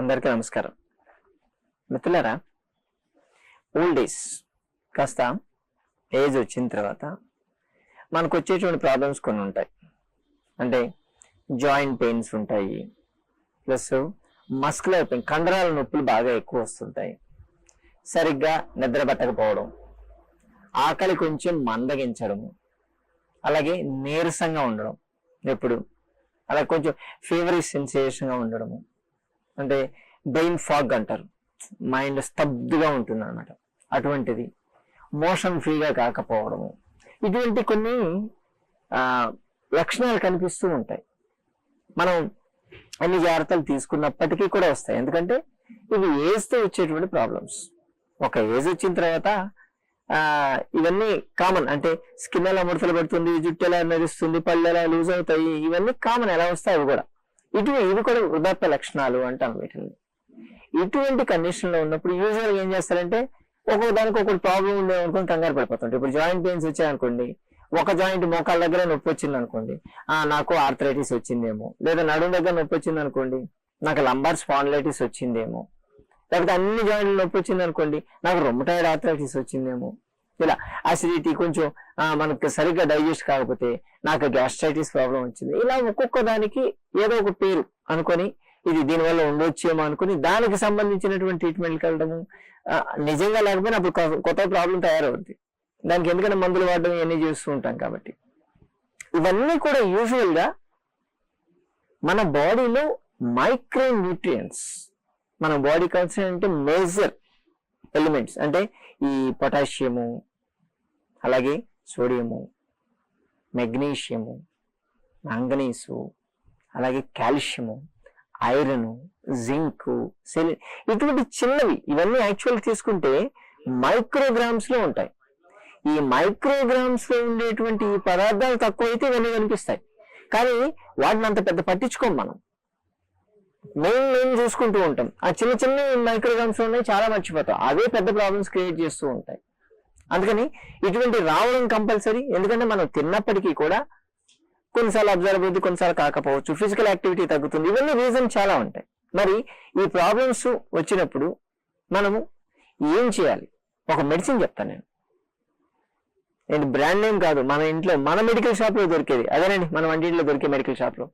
అందరికీ నమస్కారం. మిత్రులారా ఓల్డ్ ఏజ్ కాస్త ఏజ్ వచ్చిన తర్వాత మనకు వచ్చేటువంటి ప్రాబ్లమ్స్ కొన్ని ఉంటాయి. అంటే జాయింట్ పెయిన్స్ ఉంటాయి. ప్లస్ మస్కులర్ పెయిన్ కండరాల నొప్పులు బాగా ఎక్కువ వస్తుంటాయి. సరిగ్గా నిద్ర పట్టకపోవడం ఆకలి కొంచెం మందగించడము అలాగే నీరసంగా ఉండడం ఎప్పుడు. అలా కొంచెం ఫీవరీ సెన్సేషన్గా ఉండడము. అంటే బ్రెయిన్ ఫాగ్ అంటారు. మైండ్ స్తబ్దుగా ఉంటుంది అనమాట అటువంటిది. మోషన్ ఫ్రీగా కాకపోవడము. ఇటువంటి కొన్ని లక్షణాలు కనిపిస్తూ ఉంటాయి. మనం అన్ని జాగ్రత్తలు తీసుకున్నప్పటికీ కూడా వస్తాయి. ఎందుకంటే ఇవి ఏజ్తో వచ్చేటువంటి ప్రాబ్లమ్స్. ఒక ఏజ్ వచ్చిన తర్వాత ఇవన్నీ కామన్. అంటే స్కిన్ ఎలా ముడతలు పడుతుంది జుట్టు ఎలా మెరుస్తుంది పళ్ళు ఎలా లూజ్ అవుతాయి ఇవన్నీ కామన్. ఎలా వస్తాయి అవి కూడా. ఇటు ఇవి కూడా వృద్ధాప్య లక్షణాలు అంటాం వీటిని. ఇటువంటి కండిషన్లో ఉన్నప్పుడు యూజువల్ ఏం చేస్తారంటే ఒక్కొక్క దానికి ఒక్కొక్క ప్రాబ్లం ఉంది అనుకుని కంగారు పడిపోతుంటారు. ఇప్పుడు జాయింట్ పెయిన్స్ వచ్చాయనుకోండి ఒక జాయింట్ మోకాళ్ళ దగ్గర నొప్పి వచ్చింది అనుకోండి ఆ నాకు ఆర్థరైటిస్ వచ్చిందేమో లేదా నడుము దగ్గర నొప్పి వచ్చింది అనుకోండి నాకు లంబార్ స్పాండిలైటిస్ వచ్చిందేమో లేకపోతే అన్ని జాయింట్లు నొప్పి వచ్చింది అనుకోండి నాకు రొమ్మటైడ్ ఆర్థరైటిస్ వచ్చిందేమో ఇలా అసిడిటీ కొంచెం మనకు సరిగ్గా డైజెస్ట్ కాకపోతే నాకు గ్యాస్ట్రైటిస్ ప్రాబ్లం వచ్చింది. ఇలా ఒక్కొక్క దానికి ఏదో ఒక పేరు అనుకొని ఇది దీనివల్ల ఉండొచ్చేమో అనుకుని దానికి సంబంధించినటువంటి ట్రీట్మెంట్కి వెళ్ళడము నిజంగా లేకపోయినా అప్పుడు కొత్త ప్రాబ్లం తయారవుతుంది దానికి ఎందుకంటే మందులు వాడడం ఇవన్నీ చేస్తూ ఉంటాం కాబట్టి. ఇవన్నీ కూడా యూజువల్గా మన బాడీలో మైక్రో న్యూట్రియంట్స్ మన బాడీ కావాల్సిన అంటే మేజర్ ఎలిమెంట్స్ అంటే ఈ పొటాషియము అలాగే సోడియము మెగ్నీషియము మాంగనీసు అలాగే కాల్షియము ఐరన్ జింక్ సెలి ఇటువంటి చిన్నవి ఇవన్నీ యాక్చువల్ తీసుకుంటే మైక్రోగ్రామ్స్లో ఉంటాయి. ఈ మైక్రోగ్రామ్స్లో ఉండేటువంటి ఈ పదార్థాలు తక్కువైతే ఇవన్నీ కనిపిస్తాయి. కానీ వాటిని అంత పెద్ద పట్టించుకోం మనం. మెయిన్ మెయిన్ చూసుకుంటూ ఉంటాం. ఆ చిన్న చిన్న మైక్రోగ్రామ్స్ ఉన్నాయి చాలా మర్చిపోతాం. అవే పెద్ద ప్రాబ్లమ్స్ క్రియేట్ చేస్తూ ఉంటాయి. అందుకని ఇటువంటి రావడం కంపల్సరీ. ఎందుకంటే మనం తిన్నప్పటికీ కూడా కొన్నిసార్లు అబ్జర్వ్ అవుతుంది కొన్నిసార్లు కాకపోవచ్చు. ఫిజికల్ యాక్టివిటీ తగ్గుతుంది. ఇవన్నీ రీజన్ చాలా ఉంటాయి. మరి ఈ ప్రాబ్లమ్స్ వచ్చినప్పుడు మనము ఏం చేయాలి? ఒక మెడిసిన్ చెప్తాను నేను. నేను బ్రాండ్ నేమ్ కాదు. మన ఇంట్లో మన మెడికల్ షాప్లో దొరికేది. అదేనండి మన వంటింట్లో దొరికే మెడికల్ షాప్లో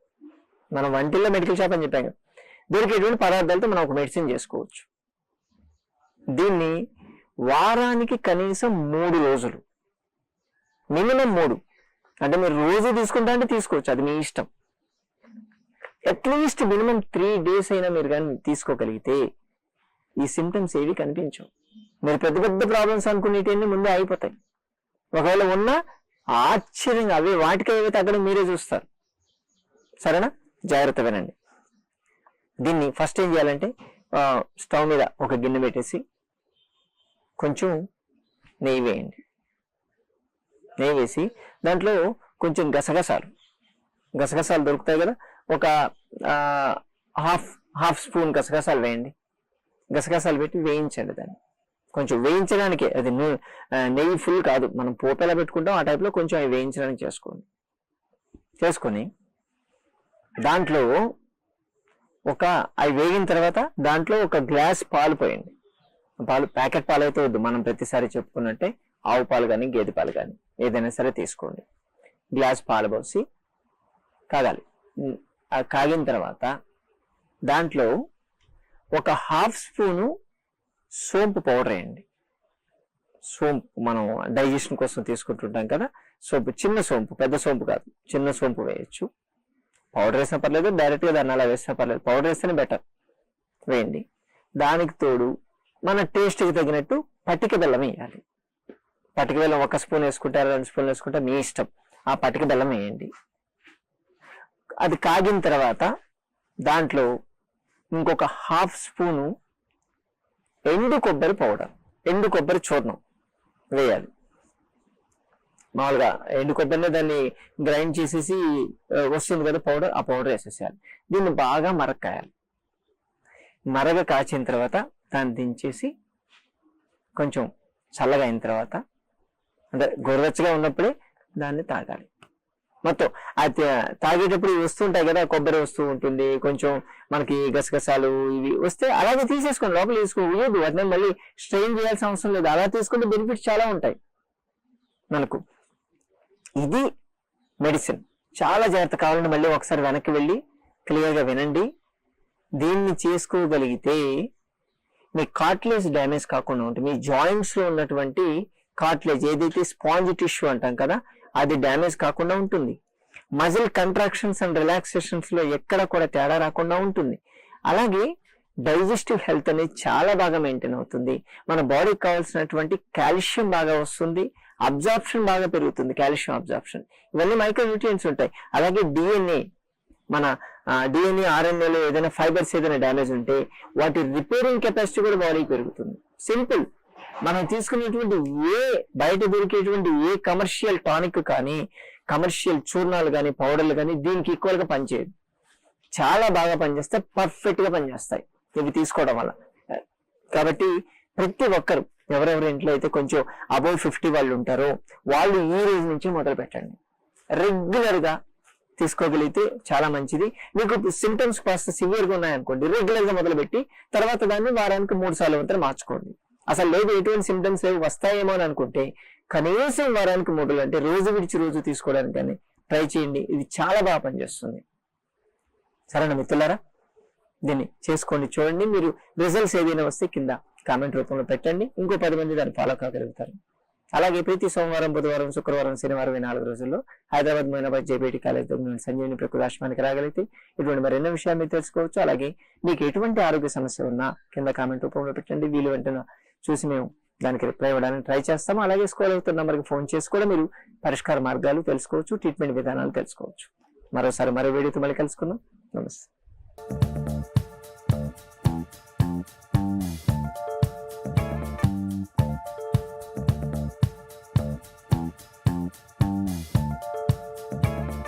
మనం మన వంటిల్లో మెడికల్ షాప్ అని చెప్పాం కదా. దొరికేటువంటి పదార్థాలతో మనం ఒక మెడిసిన్ చేసుకోవచ్చు. దీన్ని వారానికి కనీసం మూడు రోజులు. మినిమం మూడు. అంటే మీరు రోజు తీసుకుంటా అంటే తీసుకోవచ్చు. అది మీ ఇష్టం. అట్లీస్ట్ మినిమం త్రీ డేస్ అయినా మీరు కానీ తీసుకోగలిగితే ఈ సిమ్టమ్స్ ఏవి కనిపించవు. మీరు పెద్ద పెద్ద ప్రాబ్లమ్స్ అనుకునేటివన్నీ ముందే అయిపోతాయి. ఒకవేళ ఉన్నా ఆశ్చర్యంగా అవి వాటికి ఏవి తగ్గడం మీరే చూస్తారు. సరేనా? జాగ్రత్త వినండి. దీన్ని ఫస్ట్ ఏం చేయాలంటే స్టవ్ మీద ఒక గిన్నె పెట్టేసి కొంచెం నెయ్యి వేయండి. నెయ్యి వేసి దాంట్లో కొంచెం గసగసాలు. గసగసాలు దొరుకుతాయి కదా? ఒక హాఫ్ హాఫ్ స్పూన్ గసగసాలు వేయండి. గసగసాలు పెట్టి వేయించండి దాన్ని. కొంచెం వేయించడానికి అది నెయ్యి ఫుల్ కాదు. మనం పోపు పెట్టుకుంటాం ఆ టైప్లో కొంచెం అవి వేయించడానికి చేసుకోండి. చేసుకొని దాంట్లో ఒక అవి వేగిన తర్వాత దాంట్లో ఒక గ్లాస్ పాలు పోయండి. పాలు ప్యాకెట్ పాలు అయితే వద్దు. మనం ప్రతిసారి చెప్పుకున్నట్టే ఆవు పాలు కానీ గేదె పాలు కానీ ఏదైనా సరే తీసుకోండి. గ్లాస్ పాలు పోసి కాగాలి. ఆ కాగిన తర్వాత దాంట్లో ఒక హాఫ్ స్పూను సోంపు పౌడర్ వేయండి. సోంపు మనం డైజెషన్ కోసం తీసుకుంటుంటాం కదా. సోంపు చిన్న సోంపు పెద్ద సోంపు కాదు. చిన్న సోంపు వేయచ్చు. పౌడర్ వేసినా పర్లేదు డైరెక్ట్గా దాన్ని అలా వేసినా పర్లేదు. పౌడర్ వేస్తేనే బెటర్. వేయండి. దానికి తోడు మన టేస్ట్కి తగినట్టు పటిక బెల్లం వేయాలి. పటిక బెల్లం ఒక స్పూన్ వేసుకుంటారు రెండు స్పూన్లు వేసుకుంటే మీ ఇష్టం. ఆ పటిక బెల్లం వేయండి. అది కాగిన తర్వాత దాంట్లో ఇంకొక హాఫ్ స్పూను ఎండు కొబ్బరి పౌడర్ ఎండు కొబ్బరి చూర్ణం వేయాలి. మామూలుగా ఎండు కొబ్బరిని దాన్ని గ్రైండ్ చేసేసి వస్తుంది కదా పౌడర్ ఆ పౌడర్ వేసేసేయాలి. దీన్ని బాగా మరక్కాయాలి. మరగ కాచిన తర్వాత దాన్ని దించేసి కొంచెం చల్లగా అయిన తర్వాత అంటే గోరువెచ్చగా ఉన్నప్పుడే దాన్ని తాగాలి. మొత్తం అది తాగేటప్పుడు ఇవి వస్తుంటాయి కదా కొబ్బరి వస్తూ ఉంటుంది కొంచెం మనకి గసగసాలు ఇవి వస్తే అలాగే తీసేసుకోండి లోపల తీసుకోలేదు వాటిని మళ్ళీ స్ట్రెయిన్ చేయాల్సిన అవసరం లేదు అలా తీసుకుంటే బెనిఫిట్స్ చాలా ఉంటాయి. మనకు ఇది మెడిసిన్. చాలా జాగ్రత్త కావాలంటే మళ్ళీ ఒకసారి వెనక్కి వెళ్ళి క్లియర్గా వినండి. దీన్ని చేసుకోగలిగితే మీ కార్ట్లేజ్ డ్యామేజ్ కాకుండా ఉంటుంది. మీ జాయింట్స్లో ఉన్నటువంటి కార్ట్లేజ్ ఏదైతే స్పాంజ్ టిష్యూ అంటాం కదా అది డ్యామేజ్ కాకుండా ఉంటుంది. మజిల్ కంట్రాక్షన్స్ అండ్ రిలాక్సేషన్స్లో ఎక్కడ కూడా తేడా రాకుండా ఉంటుంది. అలాగే డైజెస్టివ్ హెల్త్ అనేది చాలా బాగా మెయింటైన్ అవుతుంది. మన బాడీకి కావాల్సినటువంటి కాల్షియం బాగా వస్తుంది. అబ్జార్ప్షన్ బాగా పెరుగుతుంది. కాల్షియం అబ్జార్ప్షన్ ఇవన్నీ మైక్రో న్యూట్రియన్స్ ఉంటాయి. అలాగే డిఎన్ఏ మన డిఎన్ఏ ఆర్ఎన్ఏలో ఏదైనా ఫైబర్స్ ఏదైనా డ్యామేజ్ ఉంటే వాటి రిపేరింగ్ కెపాసిటీ కూడా బాడీకి పెరుగుతుంది. సింపుల్ మనం తీసుకునేటువంటి ఏ బయట దొరికేటువంటి ఏ కమర్షియల్ టానిక్ కానీ కమర్షియల్ చూర్ణాలు కానీ పౌడర్లు కానీ దీనికి ఈక్వల్గా పనిచేయదు. చాలా బాగా పనిచేస్తాయి పర్ఫెక్ట్గా పనిచేస్తాయి ఇవి తీసుకోవడం వల్ల. కాబట్టి ప్రతి ఒక్కరు ఎవరెవరి ఇంట్లో అయితే కొంచెం అబౌవ్ ఫిఫ్టీ వాళ్ళు ఉంటారో వాళ్ళు ఈ రోజు నుంచి మొదలు పెట్టండి రెగ్యులర్గా తీసుకోగలిగితే చాలా మంచిది. మీకు సిమ్టమ్స్ కాస్త సివియర్గా ఉన్నాయనుకోండి రెగ్యులర్గా మొదలుపెట్టి తర్వాత దాన్ని వారానికి మూడు సార్లు మాత్రం మార్చుకోండి. అసలు లేదు ఎటువంటి సిమ్టమ్స్ ఏవి వస్తాయేమో అని అనుకుంటే కనీసం వారానికి మూడు అంటే రోజు విడిచి రోజు తీసుకోవడానికి ట్రై చేయండి. ఇది చాలా బాగా పనిచేస్తుంది. సరేనా మిత్రులారా? దీన్ని చేసుకోండి చూడండి. మీరు రిజల్ట్స్ ఏదైనా వస్తే కింద కామెంట్ రూపంలో పెట్టండి. ఇంకో పది మంది దాన్ని ఫాలో కాగలుగుతారు. అలాగే ప్రతి సోమవారం బుధవారం శుక్రవారం శనివారం ఈ నాలుగు రోజుల్లో హైదరాబాద్ మైనాబాద్ జేబీటీ కాలేజ్ సంజీవిని ప్రకృతి ఆశ్రమానికి రాగలిగితే ఇటువంటి మరెన్నో విషయాలు మీరు తెలుసుకోవచ్చు. అలాగే మీకు ఎటువంటి ఆరోగ్య సమస్య ఉన్నా కింద కామెంట్ రూపంలో పెట్టండి. వీలు వెంటనే చూసి మేము దానికి రిప్లై ఇవ్వడానికి ట్రై చేస్తాము. అలాగే స్కూల్ అవుతున్న నెంబర్కి ఫోన్ చేసి కూడా మీరు పరిష్కార మార్గాలు తెలుసుకోవచ్చు ట్రీట్మెంట్ విధానాలు తెలుసుకోవచ్చు. మరోసారి మరో వీడియోతో మళ్ళీ కలుసుకుందాం. నమస్తే.